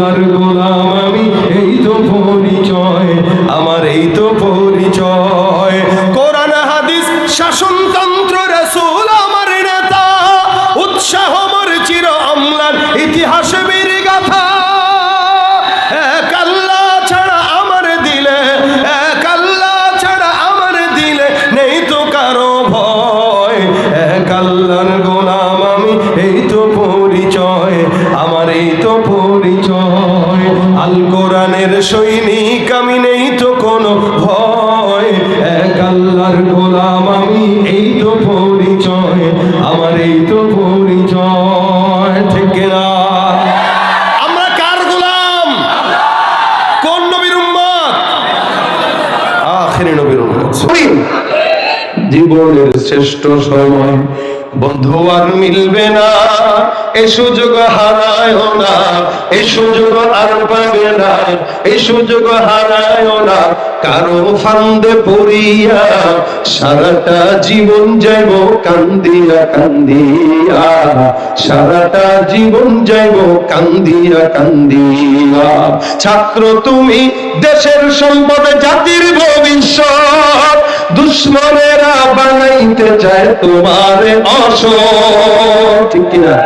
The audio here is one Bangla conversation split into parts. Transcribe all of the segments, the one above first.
আল্লাহর গোলাম। আল কোরআনের সৈনিক, আমি নেই তো কোনো ভয়। এক আল্লাহর গোলাম, আমি এই তো পরিচয়, আমার এই তো পরিচয় ঠিক না। আমরা কোন জীবনের শ্রেষ্ঠ সময় বন্ধু আর মিলবে না এই সুযোগ হারায় না এই সুযোগ আর পাবে না এই সুযোগ হারায় না। কারও ফান্দে পড়িয়া সারাটা জীবন যাইব কান্দিয়া কান্দিয়া, সারাটা জীবন যাইব কান্দিয়া কান্দিয়া। ছাত্র তুমি দেশের সম্পদ, জাতির তোমার অস ঠিক কিনা?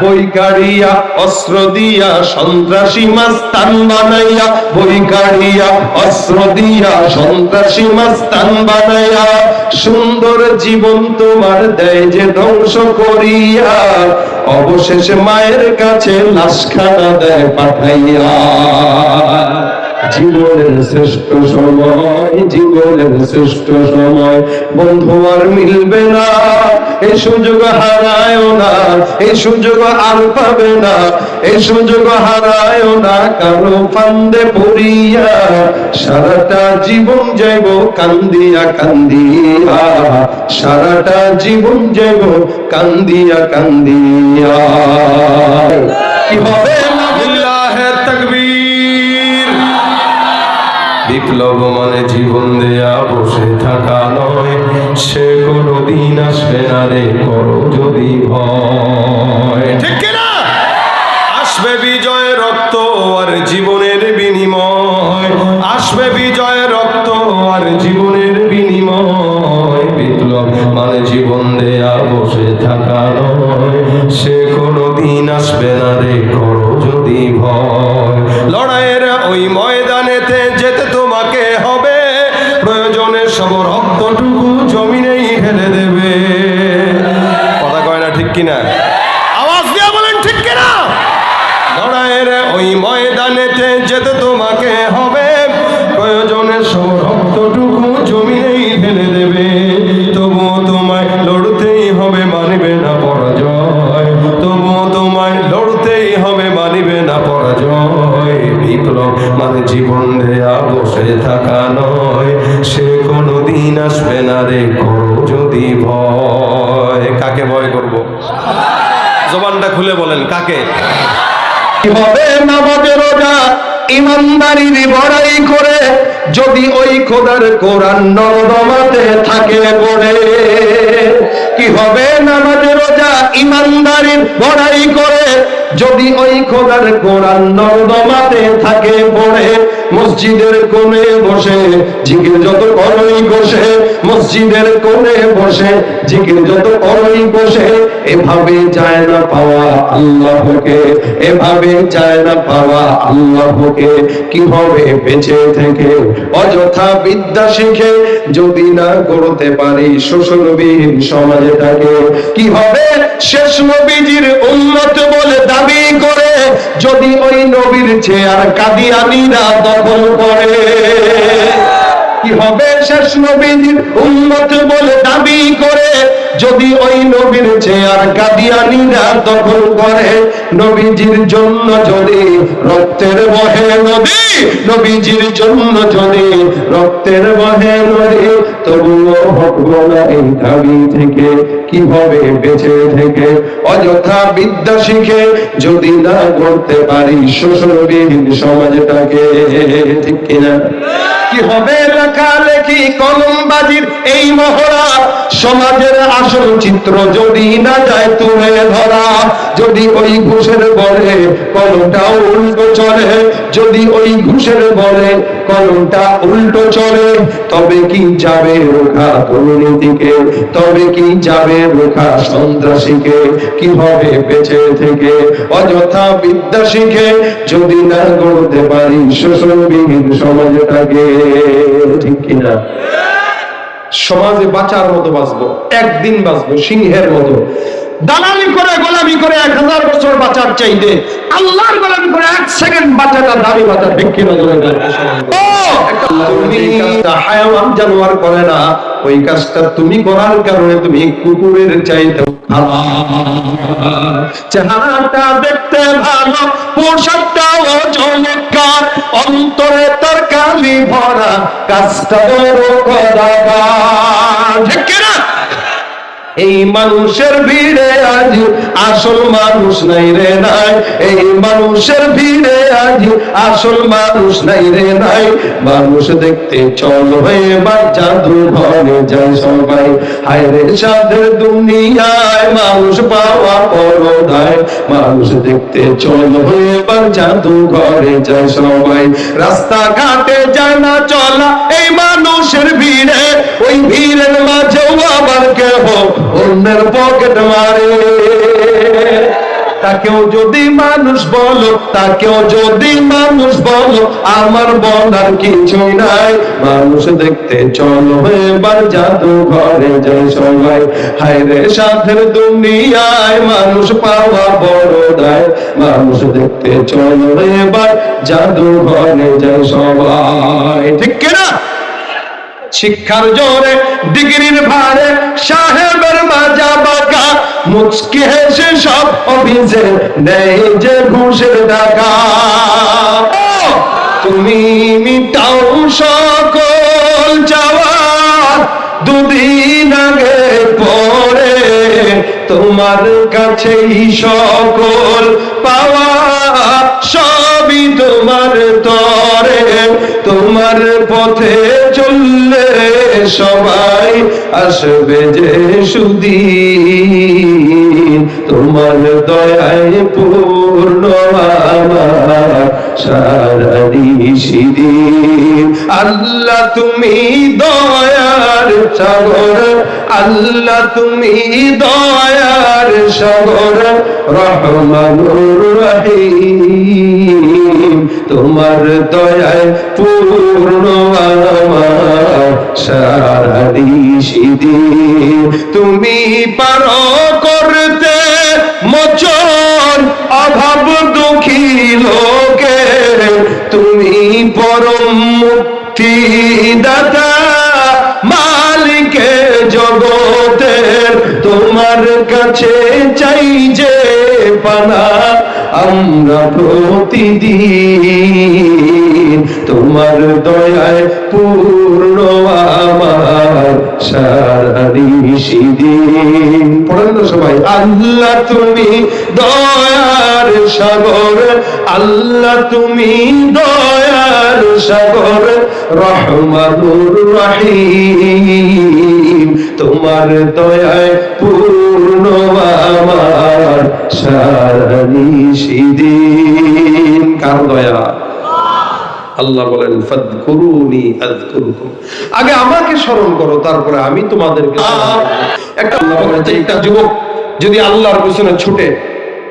বই গাড়িয়া অস্ত্র দিয়া সন্ত্রাসী মাস্তান বানাইয়া। বই গাড়িয়া অস্ত্র দিয়া সন্ত্রাসী মাস্তান বানাইয়া। সুন্দর জীবন তোমার দেয় যে ধ্বংস করিয়া। অবশেষে মায়ের কাছে লাশখানা দেয় পাঠাইয়া। জীবনের শ্রেষ্ঠ সময়, জীবনের শ্রেষ্ঠ সময়। বন্ধু আর মিলবে না, এই সুযোগ হারায় না, এই সুযোগ আর পাবে না, এই সুযোগ হারায় না। কারও ফান্দে পড়িয়া সারাটা জীবন যাইব কান্দিয়া কান্দিয়া, সারাটা জীবন যাইব কান্দিয়া কান্দিয়া। কি হবে? বিপ্লব মানে জীবন দেয়া, বসে থাকা নয়। সে কোনো দিন আসবে না রে, করো যদি ভয়। ঠিক না আসবে বিজয় রক্ত আর জীবনের বিনিময়। আসবে বিজয় রক্ত আর জীবনের বিনিময়। বিপ্লব মানে জীবন দেয়া, বসে থাকা নয়। সে কোনো দিন আসবে না রে, করো যদি ভয়। লড়াইয়ের ওই ময়দানেতে কাকে হবে নামাজে রোজা ইমানদারির বড়াই করে, যদি ওই খোদার কোরআন নরদমাতে থাকে পড়ে কি হবে নামাজে রোজা ইমানদারির বড়াই করে, যদি ওই খোদার কোরআন নরদমাতে থাকে পড়ে, মসজিদের কোণে বসে, জিকির যত করই বসে, মসজিদের কোণে বসে, জিকির যত করই বসে, এভাবে যায় না পাওয়া আল্লাহকে, এভাবে যায় না পাওয়া আল্লাহকে কি হবে বেঁচে থেকে অযথা বিদ্যা শিখে, যদি না করতে পারি শোষণবিহীন সমাজটাকে কি হবে শেষ নবীজির উন্মত বলে দাবি করে, যদি ওই নবীর চেয়ার কাদিয়ানিরা দখল করে। কি হবে শেষ নবীজির উন্মত বলে দাবি করে? যদি ওই নবীর চেয়ার কাদিয়ানিরা দখল করে, নবীজির জন্য যদি রক্তের বহে নদী, নবীজির জন্য যদি রক্তের বহে নদী, তবুও হটবো না এই দাবি থেকে কীভাবে বেঁচে থেকে। অযথা বিদ্যা শিখে যদি না করতে পারি শোষণবিহীন সমাজটাকে, ঠিক কিনা? কি হবে লেখালেখি কলমবাজির এই মহড়া। সমাজের আসল চিত্র যদি না যায় তুলে ধরা, যদি ওই ঘুষের বলে কলমটা উল্টো চলে, যদি ওই ঘুষের বলে কলমটা উল্টো চলে, তবে কি যাবে রোখা দুর্নীতিকে? তবে কি যাবে রোখা সন্ত্রাসীকে? কি হবে বেঁচে থেকে? অযথা বিদ্যা শিখে যদি না গড়তে পারি শোষণবিহীন সমাজটাকে। ঠিক কিনা? সমাজে বাঁচার মতো বাঁচবো একদিন বাঁচবো সিংহের মতো। দালালি করে, গোলামি করে এক হাজার বছর বাঁচার চাইতে আল্লাহর গোলামি করে এক সেকেন্ড বাঁচাটা দাবি নজরে ও কাজটা জানোয়ার করে না, ওই কাজটা তুমি করার কারণে তুমি কুকুরের চাইতে চেহারাটা দেখতে ভালো, পোশাকটাও চমৎকার অন্তরে তার কালি ভরা, কাজটা কিনা? এই মানুষের ভিড়ে আজ আসল মানুষ নাই রে নাই। এই মানুষের ভিড়ে আজ আসল মানুষ নাই রে নাই। মানুষ দেখতে চল এবার জাদু ঘরে যায় সবাই। হায় রে সাদের দুনিয়ায় মানুষ পাওয়া পরদায় মানুষ দেখতে চল এবার জাদু ঘরে যায় সবাই। রাস্তাঘাটে যায় না চলা এই মানুষের ভিড়ে। ওই ভিড়ের মাঝেও আবার কেহ অন্যের পকেট মারে। তাকেও যদি মানুষ বলো তাকেও যদি মানুষ বলো, আমার বলার কিছুই নাই। মানুষ দেখতে চলো, এবার জাদু ঘরে যায় সবাই। হায়রে সাথের দুনিয়ায় মানুষ পাওয়া বড় দায়। মানুষ দেখতে চলো, এবার জাদু ঘরে যায় সবাই। ঠিক কিনা? শিক্ষার জোরে, ডিগ্রির ভারে, সাহেবের মাজা বাঁকা। মুচকি হেসে সব অফিসে নেই যে ঘুষের টাকা তুমি মিটাও সকল চাওয়া দুদিন আগে পরে তোমার কাছেই সকল পাওয়া, সবই তোমার তরে। তোমার পথে চললে সবাই আসবে যে সুদিন। তোমার দয়ায় পূর্ণ আমার আল্লাহ তুমি দয়ার সাগর, আল্লাহ তুমি দয়ার সাগর, রহমানুর রহিম। তোমার দয়ায় পূর্ণ আমার সারারি সিদিন তুমি পার কাছে চাই যে পানা, আমরা প্রতিদিন তোমার দয়ায় পূর্ণ আমার সারারি সিদিন পড়েন তো সবাই, আল্লাহ তুমি দয়ার সাগর, আল্লাহ তুমি সাগর রহমানুর রহিম। তোমার দয়ায় পূর্ণ আমার সারানি সিদিন। কার দয়া? আল্লাহ বলেন ফাদকুরুনি আযকুরুকুম। আগে আমাকে স্মরণ করো তারপরে আমি তোমাদেরকে একটা আল্লাহ বলেন যে একটা যুবক যদি আল্লাহর পিছনে ছুটে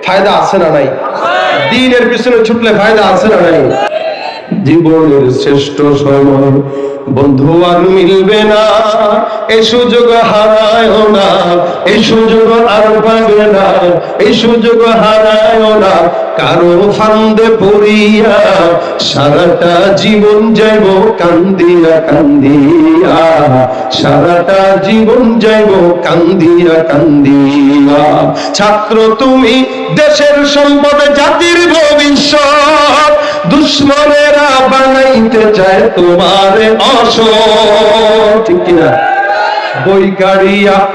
ফায়দা আছে না নাই? দিনের পিছনে ছুটলে ফায়দা আছে না নাই? জীবনের শ্রেষ্ঠ সময়। বন্ধু আর মিলবে না এই সুযোগ হারায় না এই সুযোগ আর পাবে না এই সুযোগ হারায় না। কারও ফান্দে পড়িয়া সারাটা জীবন যাইব কান্দিয়া কান্দিয়া, সারাটা জীবন যাইব কান্দিয়া কান্দিয়া। ছাত্র তুমি দেশের সম্পদ, জাতির ভবিষ্যৎ দুশ্মনেরা বানাইতে চায় তোমার অসৎ ঠিক কিনা? বই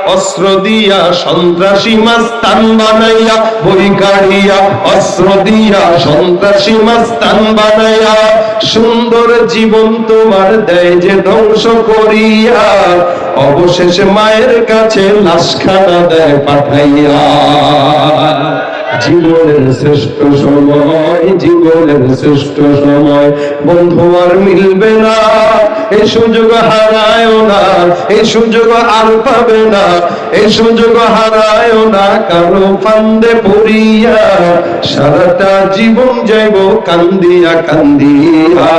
অস্ত্র দিয়া, সন্ত্রাসী মাস্তান বানাইয়া। বই কাড়িয়া, অস্ত্র দিয়া, সন্ত্রাসী মাস্তান বানাইয়া। সুন্দর জীবন তোমার দেয় যে ধ্বংস করিয়া। অবশেষে মায়ের কাছে লাশখানা দেয় পাঠাইয়া। জীবনের শ্রেষ্ঠ সময়, জীবনের শ্রেষ্ঠ সময়। বন্ধু আর মিলবে না সুযোগ না সুযোগ আর পাবে না সুযোগ না। কারও ফান্দে পড়িয়া সারাটা জীবন যাইব কান্দিয়া কান্দিয়া,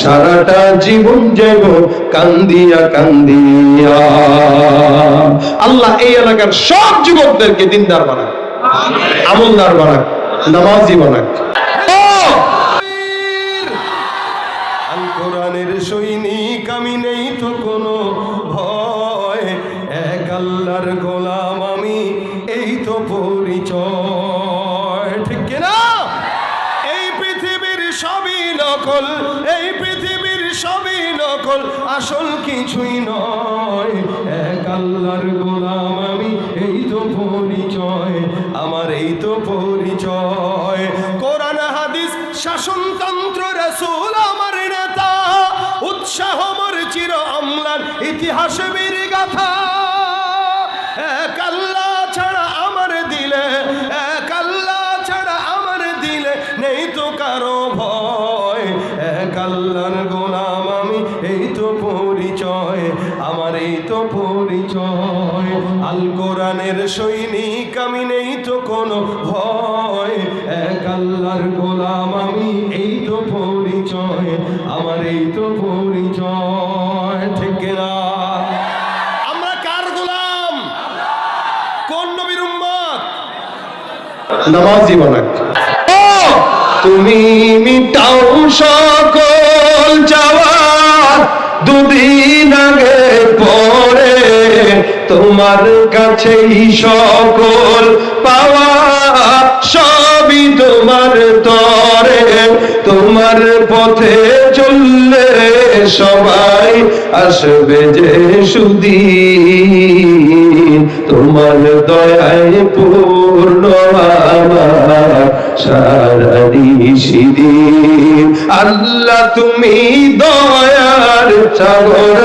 সারাটা জীবন যাইব কান্দিয়া কান্দিয়া। আল্লাহ এই এলাকার সব যুবকদেরকে দিনদার বানায়। আমলদার বানাক নামাজি বানাক কোরআনের সৈনিক, আমি নেই তো কোনো ভয়। এক আল্লাহর গোলাম, আমি এই তো পরিচয়। ঠিক কিনা এই পৃথিবীর সবই নকল, এই পৃথিবীর সবই নকল, আসল কিছুই নয়। এক আল্লাহর গোলাম শাসনতন্ত্র রসুল আমার নেতা। উৎসাহ মর চির অম্লান ইতিহাস বীর গাথা এক আল্লাহ ছাড়া আমার দিলে, এক আল্লাহ ছাড়া আমার দিলে নেই তো কারও ভয়। এক আল্লাহর গোলাম আমি, এই তো পরিচয়, আমার এই তো পরিচয়। আল কোরআনের আমি নেই তো কোনো ভয়। এক আল্লাহর গোলাম আমি, এই তো পরিচয়, আমার এই তো পরিচয়, ঠিক না আমরা কার গোলাম? কোন নবীর উম্মত? নামাজি ও, তুমি মিটাও সকল যাওয়া দুদিন আগে পরে। তোমার কাছেই সকল পাওয়া সবই তোমার তরে তোমার পথে চললে সবাই আসবে যে সুদিন। তোমার দয়ায় পূর্ণ আমার সারা দিন। আল্লাহ তুমি দয়ার সাগর,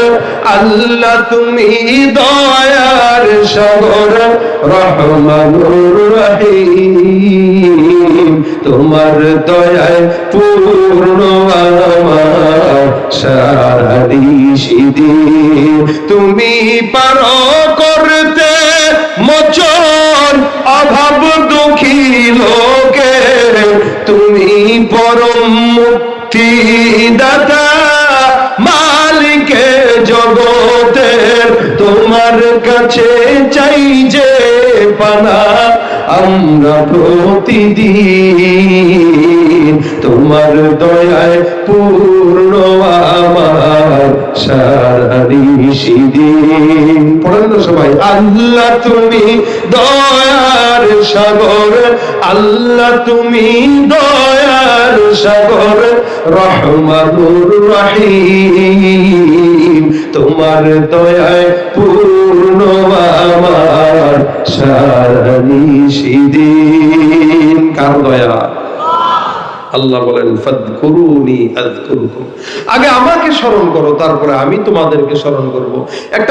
আল্লাহ তুমি দয়ার সাগর রহমানুর রহিম। তোমার দয়ায় পূর্ণ আমার সারা তুমি পারো করতে মোচন অভাব দুঃখী লোকে তুমি পরম মুক্তি তোমার কাছে চাই যে পানা, আমরা প্রতিদিন তোমার দয়ায় পূর্ণ আমার সারা দিন পড়েন না সবাই, আল্লাহ তুমি দয়ার সাগর, আল্লাহ তুমি সাগর রহমানুর রহিম। তোমার দয়ায় পূর্ণ আমার সারা দিন কার দয়া? আল্লাহ বলেন আগে আমাকে স্মরণ করো, তারপরে আমি তোমাদেরকে স্মরণ করব। একটা